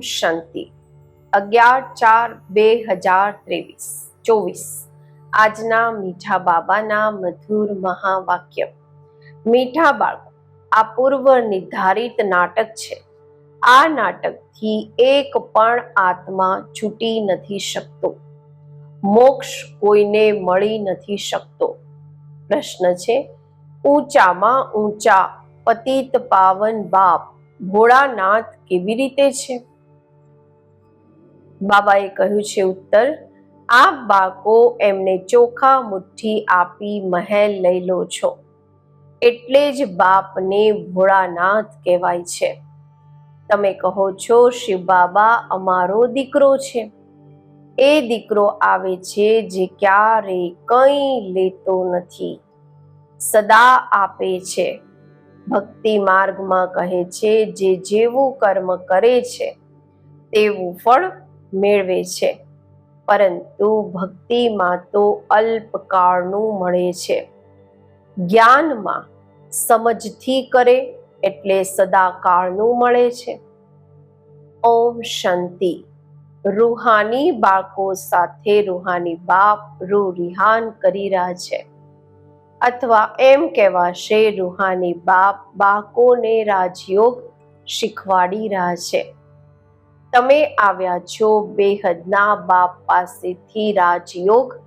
શાંતિ. અગિયાર ચાર બે હજાર ત્રેવીસ. ચોવીસ. આજના મીઠા બાબાના મધુર મહાવાક્ય. મીઠા બાળકો, આ પૂર્વ નિર્ધારિત નાટક છે. આ નાટકથી એક પણ આત્મા છૂટી નથી શકતો. મોક્ષ કોઈને મળી નથી શકતો. પ્રશ્ન છે, ઊંચામાં ઊંચા પતિત પાવન બાપ ભોળાનાથ કેવી રીતે છે? બાબાએ કહ્યું છે ઉત્તર આ બાકો એમને ચોખા, મુઠ્ઠી આપી મહેલ લઈ લો છો. એટલે જ બાપને ભોળાનાથ કહેવાય છે. તમે કહો છો, શિવ બાબા, અમારો દીકરો છે. એ દીકરો આવે છે જે ક્યારે કંઈ લેતો નથી. સદા આપે છે. ભક્તિ માર્ગમાં કહે છે, જે જેવું કર્મ કરે છે, તેવું ફળ મેળવે છે. પરંતુ ભક્તિમાં તો અલ્પકાળનું મળે છે. જ્ઞાનમાં સમજથી કરે એટલે સદાકાળનું મળે છે. ઓમ શાંતિ. રૂહાની બાળકો સાથે રૂહાની બાપ રૂ રિહાન કરી રહ્યા છે. અથવા એમ કહેવાશે, રૂહાની બાપ બાળકોને રાજયોગ શીખવાડી રહ્યા છે. તમે આવ્યા છો બેહદના બાપ પાસેથી રાજયોગ.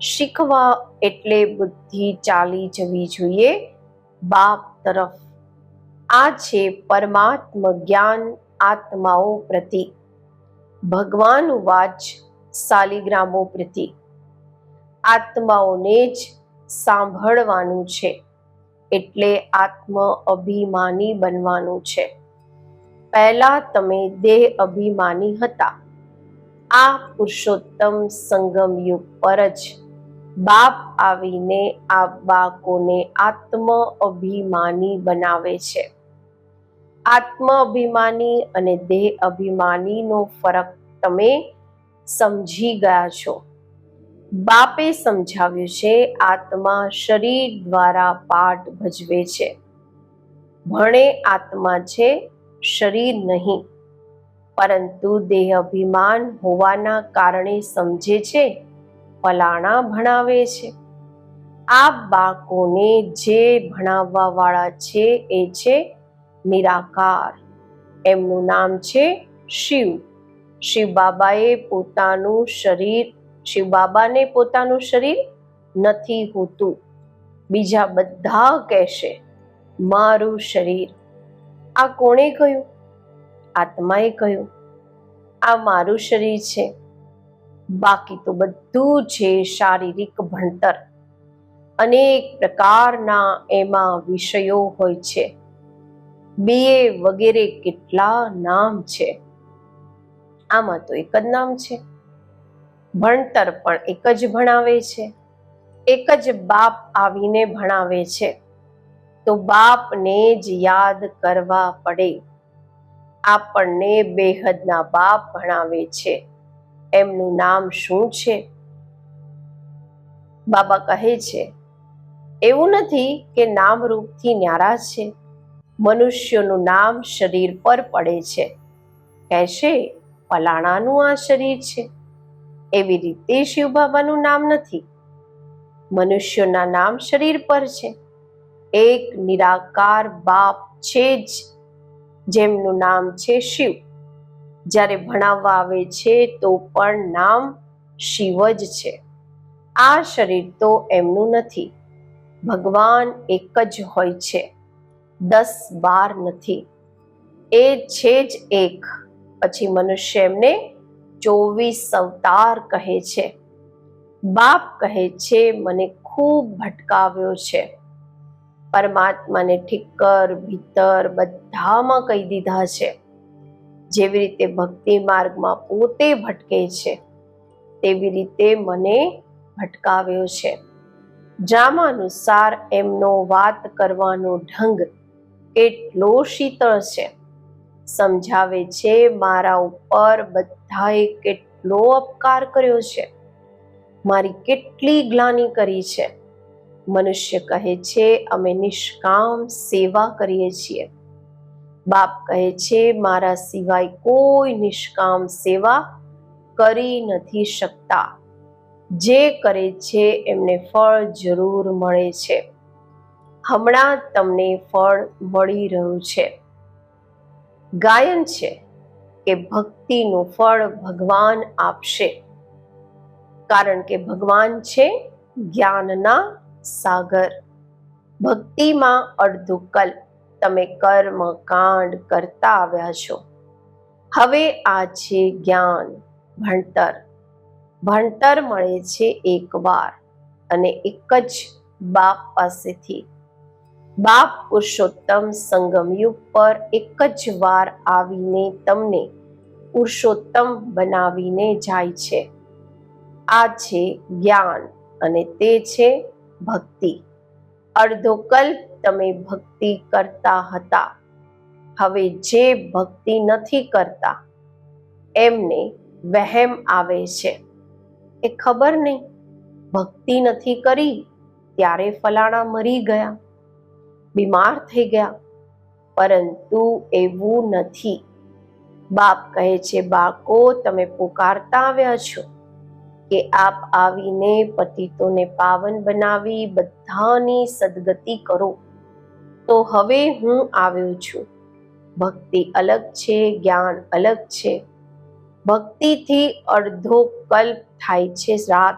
શીખવા એટલે બુદ્ધિ ચાલી જવી જોઈએ. બાપ તરફ. આ છે પરમાત્મ જ્ઞાન આત્માઓ પ્રતિ. ભગવાન વાચ શાલિગ્રામો પ્રતિ. આત્માઓને જ સાંભળવાનું છે. એટલે આત્મ અભિમાની બનવાનું છે. પહેલા તમે દેહ અભિમાની હતા. આ પુરુષોત્તમ સંગમ યુગ પર જ બાપ આવીને આ બાળકોને આત્મ અભિમાની બનાવે છે. આત્મ અભિમાની અને દેહ અભિમાનીનો ફરક તમે સમજી ગયા છો. બાપે સમજાવ્યું છે, આત્મા શરીર દ્વારા પાઠ ભજવે છે. ભણે આત્મા છે શરીર નહીં. પરંતુ દેહ અભિમાન હોવાના કારણે સમજે છે, ફલાણા ભણાવે છે. આ બાળકોને જે ભણાવવા વાળા છે એ છે નિરાકાર. એમનું નામ છે શિવ. શિવ બાબાએ પોતાનું શરીર શિવ બાબાને પોતાનું શરીર નથી હોતું. બીજા બધા કહેશે, મારું શરીર આ કોણે કહ્યું? આત્માએ કહ્યું, આ મારું શરીર છે. બાકી તો બધું છે શારીરિક ભણતર. અનેક પ્રકારના એમાં વિષયો હોય છે. બીએ વગેરે કેટલા નામ છે? આમાં તો એક જ નામ છે. ભણતર પણ એક જ ભણાવે છે. એક જ બાપ આવીને ભણાવે છે. તો બાપને જ યાદ કરવા પડે. આપણને બેહદના બાપ ભણાવે છે. એમનું નામ શું છે? બાબા કહે છે, એવું નથી કે નામ રૂપથી ન્યારા છે. મનુષ્યનું નામ શરીર પર પડે છે. કહેશે પલાણાનું આ શરીર છે. એવી રીતે શિવ બાબાનું નામ નથી. મનુષ્યના નામ શરીર પર છે. એક નિરાકાર બાપ છે જ, જેમનું નામ છે શિવ. જ્યારે ભણાવવા આવે છે તો પણ નામ શિવ જ છે. આ શરીર તો એમનું નથી. ભગવાન એક જ હોય છે. દસ બાર નથી. એ છે જ એક. પછી મનુષ્ય એમને ચોવીસ અવતાર કહે છે. બાપ કહે છે, મને ખૂબ ભટકાવ્યો છે. પરમાત્માને ઠીકર ભીતર બધામાં કહી દીધા છે. જેવી રીતે ભક્તિ માર્ગમાં પોતે ભટકે છે, તેવી રીતે મને ભટકાવ્યો છે. ડ્રામા અનુસાર એમનો વાત કરવાનો ઢંગ કેટલો શીતળ છે. સમજાવે છે મારા ઉપર બધાએ કેટલો અપકાર કર્યો છે. મારી કેટલી ગ્લાની કરી છે. મનુષ્ય કહે છે, અમે નિષ્કામ સેવા કરીએ છીએ. બાપ કહે છે, મારા સિવાય કોઈ નિષ્કામ સેવા કરી નથી શકતા. જે કરે છે, એમને ફળ જરૂર મળે છે. હમણાં તમને ફળ મળી રહ્યું છે. ગાયન છે કે ભક્તિનું ફળ ભગવાન આપશે. કારણ કે ભગવાન છે જ્ઞાનના સાગર. ભક્તિમાં અડધું કલ્પ તમે કર્મ, કાંડ કરતા આવ્યા છો. હવે આ છે જ્ઞાન, ભણતર. ભણતર મળે છે એકવાર અને એક જ બાપ પાસેથી. બાપ પુરુષોત્તમ સંગમયુગ પર એક જ વાર આવીને તમને પુરુષોત્તમ બનાવીને જાય છે. આ છે જ્ઞાન અને તે છે ભક્તિ. અડધો કલ્પ તમે ભક્તિ કરતા હતા. હવે જે ભક્તિ નથી કરતા, એમને વહેમ આવે છે. એ ખબર નહીં, ભક્તિ નથી કરી, ત્યારે ફલાણા મરી ગયા, બીમાર થઈ ગયા, પરંતુ એવું નથી. બાપ કહે છે, બાળકો, તમે પુકારતા આવ્યા છો. કે આપ આવીને પતિતોને પાવન બનાવી બધાની સદગતિ કરો. તો હવે હું આવ્યો છું. ભક્તિ અલગ છે, જ્ઞાન અલગ છે. ભક્તિથી અડધો કલ્પ થાય છે રાત.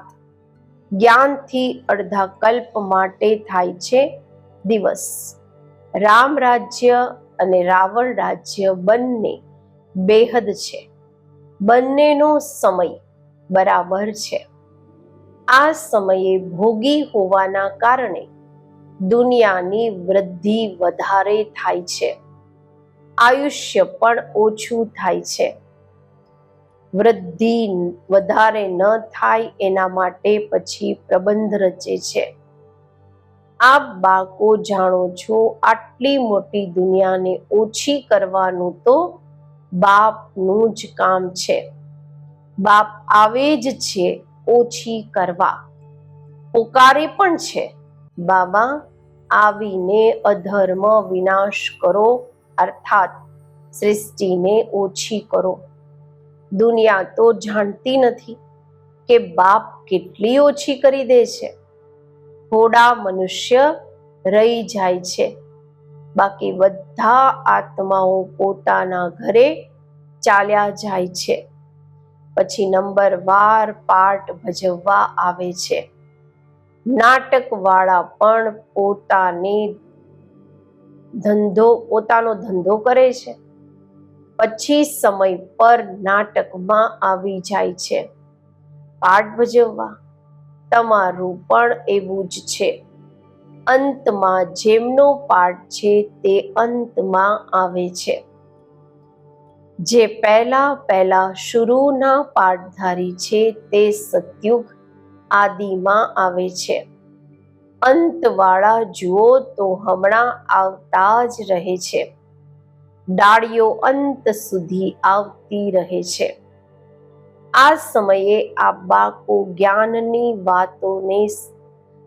જ્ઞાનથી અડધા કલ્પ માટે થાય છે દિવસ. રામ રાજ્ય અને રાવણ રાજ્ય બંને બેહદ છે. બંનેનો સમય બરાબર છે. આ સમયે ભોગી હોવાના કારણે દુનિયાની વૃદ્ધિ વધારે થાય છે. આયુષ્ય પણ ઓછું થાય છે. વૃદ્ધિ વધારે ન થાય એના માટે પછી પ્રબંધ રચે છે. આપ બાળકો જાણો છો, આટલી મોટી દુનિયાને ઓછી કરવાનું તો બાપનું જ કામ છે. બાપ આવે જ છે, ઓછી કરવા. પોકારે પણ છે. બાબા, આવીને અધર્મ વિનાશ કરો, અર્થાત સૃષ્ટિને ઓછી કરો. દુનિયા તો જાણતી નથી કે બાપ કેટલી ઓછી કરી દે છે. થોડા મનુષ્ય રહી જાય છે. બાકી બધા આત્માઓ પોતાના ઘરે ચાલ્યા જાય છે. પછી નંબર વાર પાઠ ભજવવા આવે છે. નાટકવાળા પણ પોતાને ધંધો, પોતાનો ધંધો કરે છે. પછી સમય પર નાટકમાં આવી જાય છે. પાઠ ભજવવા. તમારું પણ એવું જ છે. અંતમાં જેમનો પાઠ છે તે અંતમાં આવે છે. જે પહેલા પહેલા શુરુના પાઠધારી છે તે સતયુગ આદિમાં આવે છે. અંતવાળા જુઓ તો હમણાં આવતા જ રહે છે. ડાળીઓ અંત સુધી આવતી રહે છે. આ સમયે આ બાળકો જ્ઞાનની વાતોને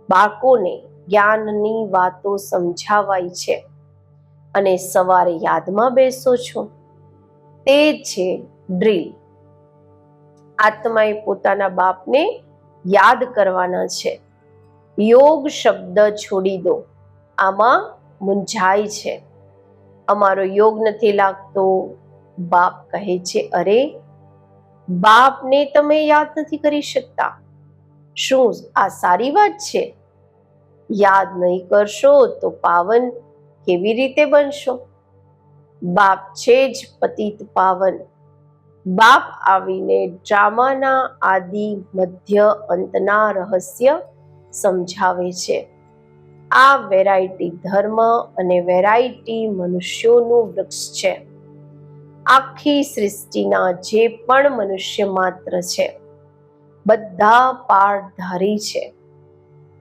બાળકોને જ્ઞાનની વાતો સમજાવાય છે. અને સવારે યાદમાં બેસો છો. તે છે ડ્રીલ. આત્માએ પોતાના બાપને યાદ કરવાના છે. યોગ શબ્દ છોડી દો. આમાં મૂંઝાય છે. અમારો યોગ નથી લાગતો, બાપ કહે છે, અરે, બાપને તમે યાદ નથી કરી શકતા. શું આ સારી વાત છે? યાદ નહીં કરશો તો પાવન કેવી રીતે બનશો? બાપ છે જ પતિત પાવન. બાપ આવીને ડ્રામાના આદિ મધ્ય અંતના રહસ્ય સમજાવે છે. આ વેરાયટી ધર્મ અને વેરાયટી મનુષ્યોનું વૃક્ષ છે. આખી સૃષ્ટિના જે પણ મનુષ્ય માત્ર છે, બધા પારધારી છે.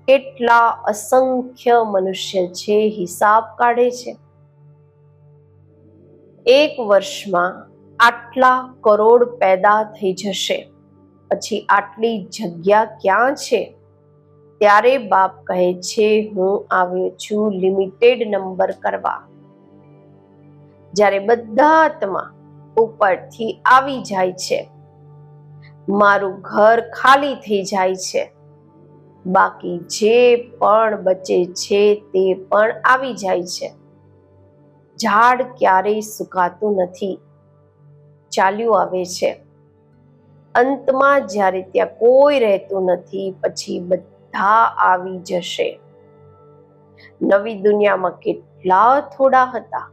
કેટલા અસંખ્ય મનુષ્ય છે હિસાબ કાઢે છે. એક વર્ષમાં આટલા કરોડ પેદા થઈ જશે. પછી આટલી જગ્યા ક્યાં છે? ત્યારે બાપ કહે છે, હું આવ્યો છું લિમિટેડ નંબર કરવા. જ્યારે બધા આત્મા ઉપરથી આવી જાય છે. મારું ઘર ખાલી થઈ જાય છે. બાકી જે પણ બચે છે તે પણ આવી જાય છે. ઝાડ ક્યારેય સુકાતું નથી. ચાલ્યું આવે છે. અંતમાં જ્યારે ત્યાં કોઈ રહેતું નથી, પછી બધા આવી જશે. નવી દુનિયામાં કેટલા થોડા હતા.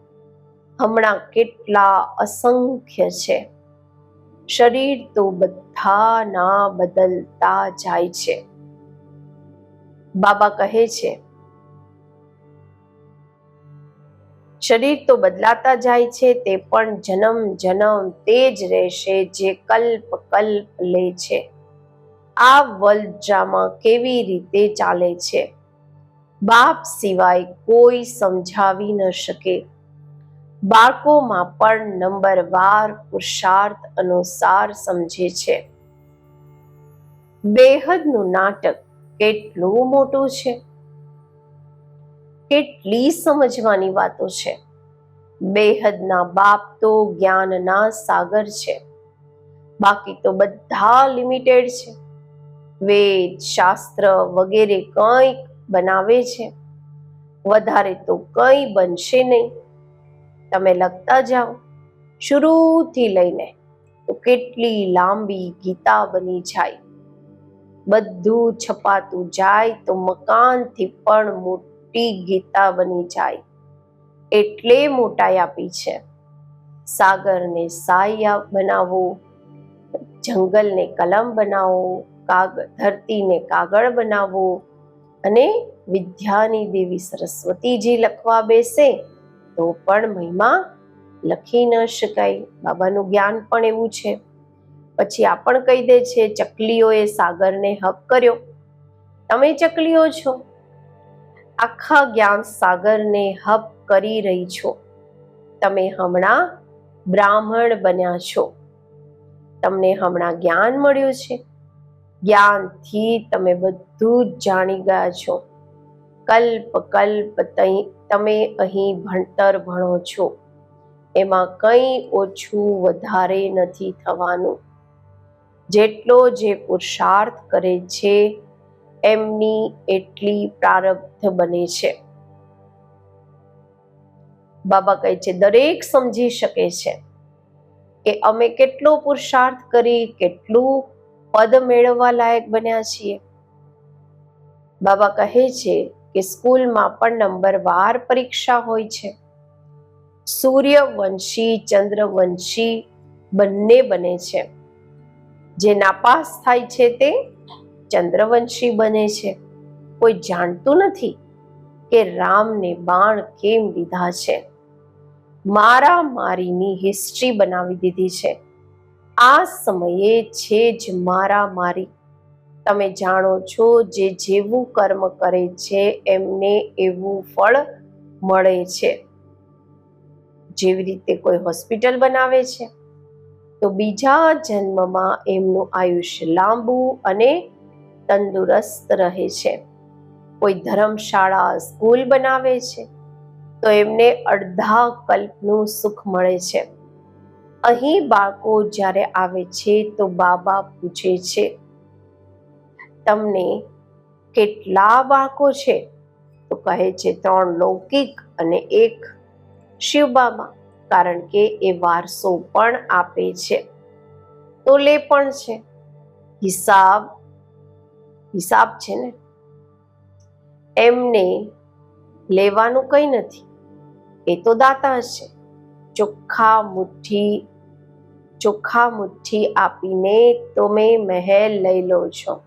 હમણાં કેટલા અસંખ્ય છે. શરીર તો બધાના બદલતા જાય છે. બાબા કહે છે શરીર તો બદલાતા જાય છે, તે પણ જન્મ જન્મ તે જ રહેશે જે કલ્પ કલ્પ લે છે. આ વર્લ્ડ ડ્રામા કેવી રીતે ચાલે છે? બાપ સિવાય કોઈ સમજાવી ન શકે. બાળકોમાં પણ નંબરવાર પુરુષાર્થ અનુસાર સમજે છે. બેહદનું નાટક કેટલું મોટું છે? કેટલી સમજવાની વાતો છે. બેહદના બાપ તો જ્ઞાનના સાગર છે. બાકી તો બધા લિમિટેડ છે. વેદ, શાસ્ત્ર વગેરે કંઈક બનાવે છે. વધારે તો કંઈ બનશે નહીં. તમે લખતા જાઓ. શરૂથી લઈને તો કેટલી લાંબી ગીતા બની જાય. બધું છપાતું જાય તો મકાનથી પણ મોટી ગીતા બની જાય. એટલે મોટાઈ આપી છે. સાગરને સાય બનાવો, જંગલને કલમ બનાવો કાગળ ધરતીને કાગળ બનાવો અને વિદ્યાની દેવી સરસ્વતીજી લખવા બેસે તો પણ મહિમા લખી ન શકાય. બાબાનું જ્ઞાન પણ એવું છે. પછી આ પણ કહી દે છે, ચકલીઓએ સાગરને હક કર્યો. તમે ચકલીઓ છો. આખા જ્ઞાન સાગરને હપ કરી રહી છો. તમે હમણાં બ્રાહ્મણ બન્યા છો. તમને હમણાં જ્ઞાન મળ્યું છે. જ્ઞાનથી તમે બધું જ જાણી ગયા છો. કલ્પ કલ્પ તમે અહીં ભણતર ભણો છો. એમાં કંઈ ઓછું વધારે નથી થવાનું. જેટલો જે પુરુષાર્થ કરે છે એમની એટલી પ્રારબ્ધ બને છે. બાબા કહે છે, દરેક સમજી શકે છે કે અમે કેટલો પુરુષાર્થ કરી, કેટલું પદ મેળવવા લાયક બન્યા છીએ. બાબા કહે છે કે સ્કૂલમાં પણ નંબર વાર પરીક્ષા હોય છે. સૂર્યવંશી, ચંદ્રવંશી બંને બને છે. જે નાપાસ થાય છે તે ચંદ્રવંશી બને છે. કોઈ જાણતું નથી કે રામને બાણ કેમ લીધા છે. મારા મારીની હિસ્ટ્રી બનાવી દીધી છે. આ સમયે છે જ મારા મારી. તમે જાણો છો જે જેવું કર્મ કરે છે એમને એવું ફળ મળે છે. જેવી રીતે કોઈ હોસ્પિટલ બનાવે છે. તો બીજા જન્મમાં એમનું આયુષ્ય લાંબુ અને તંદુરસ્ત રહે છે. કોઈ ધર્મશાળા, સ્કૂલ બનાવે છે, તો એમને અડધા કલ્પનું સુખ મળે છે. અહીં બાળકો જ્યારે આવે છે, તો બાબા પૂછે છે, તમને કેટલા બાળકો છે? તો કહે છે, ત્રણ લૌકિક અને એક શિવ બાબા, કારણ કે એ વારસો પણ આપે છે. તો લે પણ છે. હિસાબ હિસાબ છે ને, એમને લેવાનું કંઈ નથી. એ તો દાતા હશે. ચોખ્ખા મુઠ્ઠી ચોખ્ખા મુઠ્ઠી આપીને તમે મહેલ લઈ લો છો.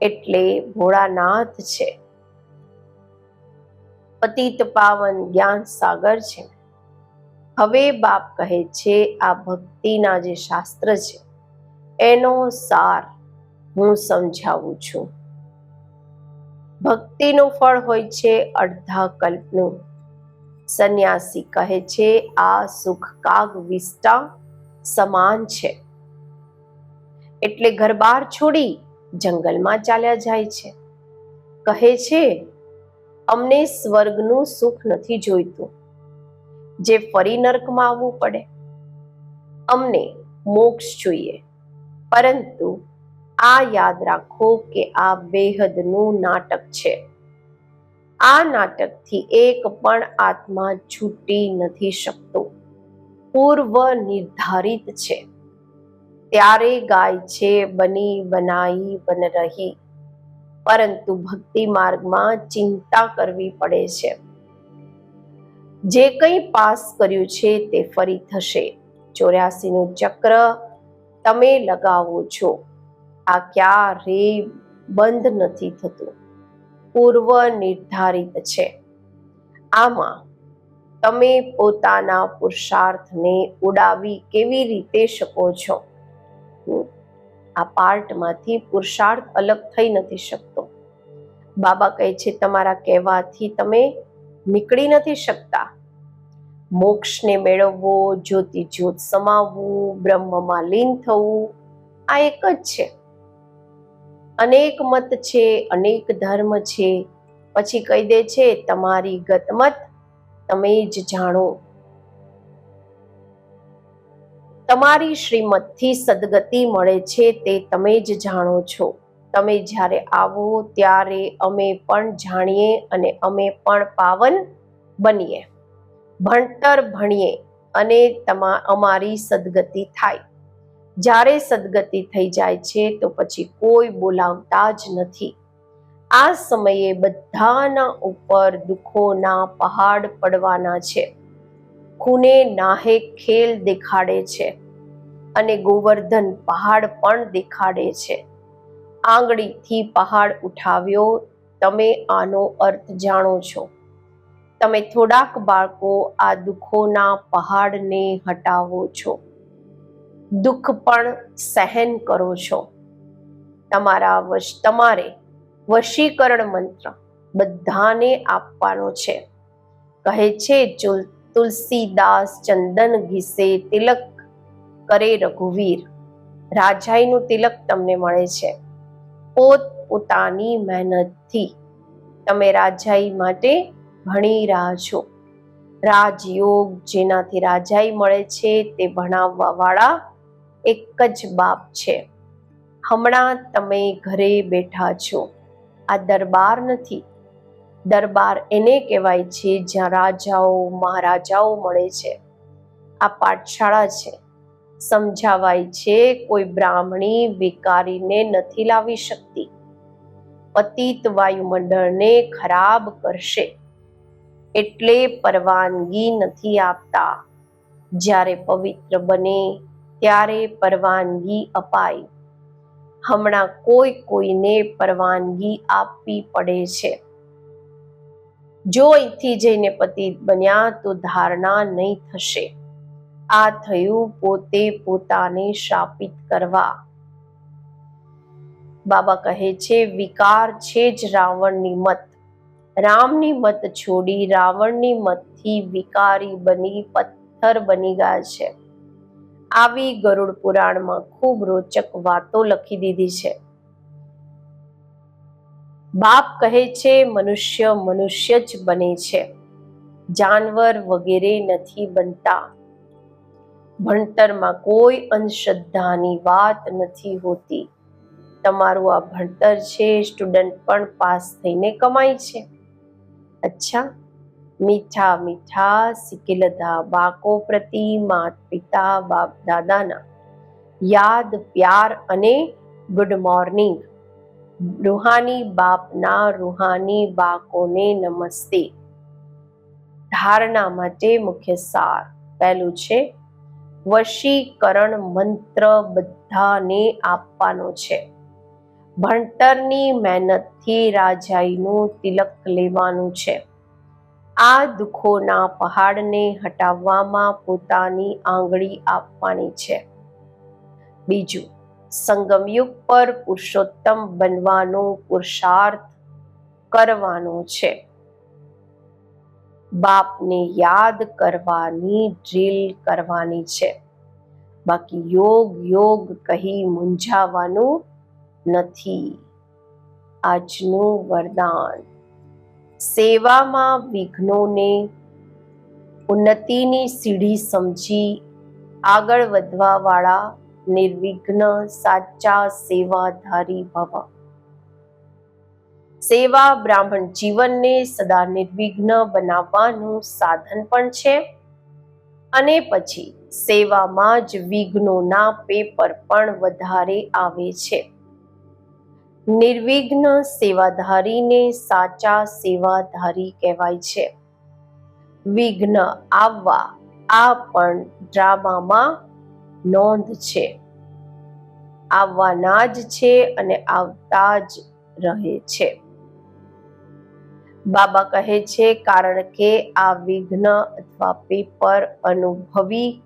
એટલે ભોળાનાથ છે. પતિત પાવન જ્ઞાન સાગર છે. હવે બાપ કહે છે, આ ભક્તિના જે શાસ્ત્ર છે, એનો સાર હું સમજાવું છું. ભક્તિનું ફળ હોય છે અડધા કલ્પનું. સંન્યાસી કહે છે, આ સુખ કાગ વિષ્ટા સમાન છે. એટલે ઘર બાર છોડી જંગલમાં ચાલ્યા જાય છે. કહે છે, અમને સ્વર્ગનું સુખ નથી જોઈતું. જે ફરી નર્કમાં આવવું પડે. અમને મોક્ષ જોઈએ. પરંતુ આ યાદ રાખો કે આ બેહદનું નાટક છે. આ નાટકથી એક પણ આત્મા છૂટી નથી શકતો. પૂર્વ નિર્ધારિત છે. ત્યારે ગાય છે, બની, બનાઈ બન રહી પરંતુ ભક્તિ માર્ગમાં ચિંતા કરવી પડે છે. જે કંઈ પાસ કર્યું છે તે ફરી થશે. ચોર્યાસીનું ચક્ર તમે લગાવો છો. આ ક્યારેય બંધ નથી થતું. પૂર્વ નિર્ધારિત છે. આમાં તમે પોતાના પુરુષાર્થને ઉડાવી કેવી રીતે શકો છો? આ પાર્ટમાંથી પુરુષાર્થ અલગ થઈ નથી શકતો. બાબા કહે છે, તમારા કહેવાથી તમે નીકળી નથી શકતા. મોક્ષને મેળવવો જ્યોતિ જ્યોત સમાવવું, બ્રહ્મમાં લીન થવું, આ એક જ છે. અનેક મત છે, અનેક ધર્મ છે. પછી કહી દે છે, તમારી ગતમત તમે જ જાણો. તમારી શ્રીમતથી સદગતિ મળે છે તે તમે જ જાણો છો. તમે જ્યારે આવો ત્યારે અમે પણ જાણીએ અને અમે પણ પાવન બનીએ. ભણતર ભણીએ અને તમા, અમારી સદગતિ થાય. જ્યારે સદગતિ થઈ જાય છે, તો પછી કોઈ બોલાવતા જ નથી. આ સમયે બધાના ઉપર દુઃખોના પહાડ પડવાના છે. ખૂને નાહે ખેલ દેખાડે છે અને ગોવર્ધન પહાડ પણ દેખાડે છે. આંગળીથી પહાડ ઉઠાવ્યો, તમે આનો અર્થ જાણો છો. તમે થોડાક બાળકો આ દુઃખોના પહાડને હટાવો છો. દુઃખ પણ સહન કરો છો. તમારા વશ, તમારે વશીકરણ મંત્ર બધાને આપવાનો છે. કહે છે તુલસીદાસ ચંદન ઘીસે તિલક કરે રઘુવીર. રાજાઈનું તિલક તમને મળે છે. પોત પોતાની મહેનતથી તમે રાજાઈ માટે ભણી રહ્યા છો. રાજયોગ જેનાથી રાજાઈ મળે છે તે ભણાવવા વાળા એક જ બાપ છે. હમણાં તમે ઘરે બેઠા છો. આ દરબાર નથી. દરબાર એને કહેવાય છે જ્યાં રાજાઓ, મહારાજાઓ મળે છે. આ પાઠશાળા છે. સમજાવાય છે કોઈ બ્રાહ્મણી વિકારીને નથી લાવી શકતી. પતિત વાયુમંડળને ખરાબ કરશે. એટલે પરવાનગી નથી આપતા. જ્યારે પવિત્ર બને ત્યારે પરવાનગી અપાય હમણાં કોઈ કોઈને પરવાનગી આપવી પડે છે. જો અહીંથી જઈને પતિ બન્યા તો ધારણા નહીં થશે. આ થયું પોતે પોતાને શાપિત કરવા. બાબા કહે છે, વિકાર છે જ રાવણની મત. રામની મત છોડી રાવણની મતથી વિકારી બની, પથ્થર બની ગયા છે. આવી ગરુડ પુરાણમાં ખૂબ રોચક વાતો લખી દીધી છે. બાપ કહે છે, મનુષ્ય મનુષ્ય જ બને છે. જાનવર વગેરે નથી બનતા. ભણતરમાં કોઈ અંધશ્રદ્ધાની વાત નથી હોતી. તમારું આ ભણતર છે, સ્ટુડન્ટ પણ પાસ થઈને કમાય છે. અચ્છા. મીઠા મીઠા સિકેલધા બાકો પ્રતિ માત પિતા બાપ દાદાના. યાદ, પ્યાર અને ગુડ મોર્નિંગ રૂહાની બાપના રૂહાની બાકોને નમસ્તે. ધારણા માટે મુખ્ય સાર. પહેલું છે, વશીકરણ મંત્ર બધાને આપવાનો છે. ભણતરની મહેનતથી રાજાઈનું તિલક લેવાનું છે. આ દુઃખોના પહાડને હટાવવામાં પોતાની આંગળી આપવાની છે. બીજું, સંગમયુગ પર પુરુષોત્તમ બનવાનો પુરુષાર્થ કરવાનો છે. બાપને યાદ કરવાની ડ્રીલ કરવાની છે. બાકી યોગ યોગ કહી મૂંઝાવાનું નથી. આજનું વરદાન. સેવામાં વિઘ્નોને ઉન્નતિની સીડી સમજી આગળ વધવા વાળા નિર્વિઘ્ન સાચા સેવાધારી ભવ. સેવા બ્રાહ્મણ જીવનને સદા નિર્વિઘ્ન બનાવવાનું સાધન પણ છે અને પછી સેવામાં જ વિઘ્નોના પેપર પણ વધારે આવે છે. નિર્વિઘ્ન સેવાધારીને સાચા સેવાધારી કહેવાય છે. વિઘ્ન આવવા, આ પણ ડ્રામામાં નોંધ છે. આવવાના જ છે અને આવતા જ રહે છે. બાબા કહે છે, કારણ કે આ વિઘ્ન અથવા પેપર અનુભવી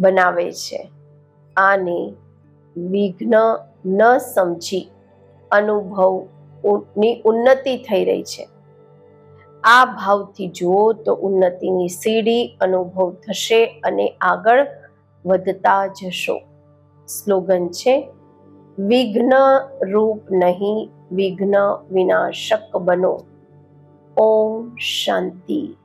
બનાવે છે. આને વિઘ્ન ન સમજી અનુભવની ઉન્નતિ થઈ રહી છે. આ ભાવથી જુઓ તો ઉન્નતિની સીડી અનુભવ થશે અને આગળ વધતા જશો. સ્લોગન છે, વિઘ્ન રૂપ નહીં, વિઘ્ન વિનાશક બનો. ઓમ શાંતિ.